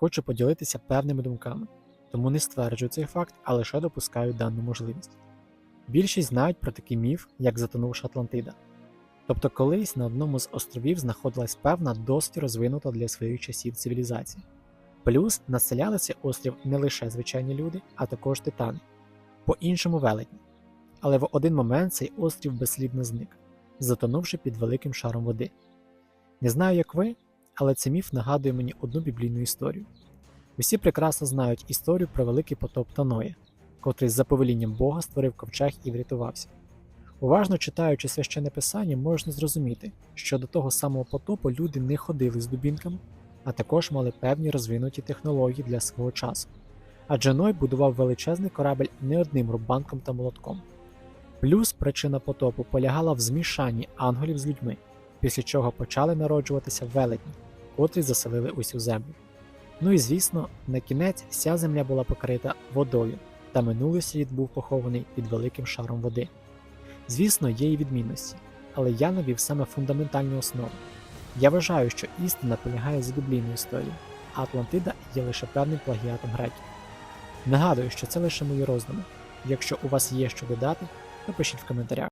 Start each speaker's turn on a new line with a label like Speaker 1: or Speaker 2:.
Speaker 1: хочу поділитися певними думками, тому не стверджую цей факт, а лише допускаю дану можливість. Більшість знають про такий міф, як затонувша Атлантида. Тобто колись на одному з островів знаходилась певна досить розвинута для своїх часів цивілізація. Плюс населяли цей острів не лише звичайні люди, а також титани, по-іншому велетні. Але в один момент цей острів безслідно зник, затонувши під великим шаром води. Не знаю, як ви, але цей міф нагадує мені одну біблійну історію. Усі прекрасно знають історію про великий потоп Таноя, котрий за повелінням Бога створив ковчег і врятувався. Уважно читаючи священне писання, можна зрозуміти, що до того самого потопу люди не ходили з дубінками, а також мали певні розвинуті технології для свого часу. Адже Ной будував величезний корабель не одним рубанком та молотком. Плюс причина потопу полягала в змішанні ангелів з людьми, після чого почали народжуватися велетні, котрі заселили усю землю. Ну і звісно, на кінець вся земля була покрита водою, та минулий світ був похований під великим шаром води. Звісно, є і відмінності, але я навів саме фундаментальні основи. Я вважаю, що істина полягає з біблійної історії, а Атлантида є лише певним плагіатом греків. Нагадую, що це лише мої роздуми. Якщо у вас є що додати, напишіть в коментарях.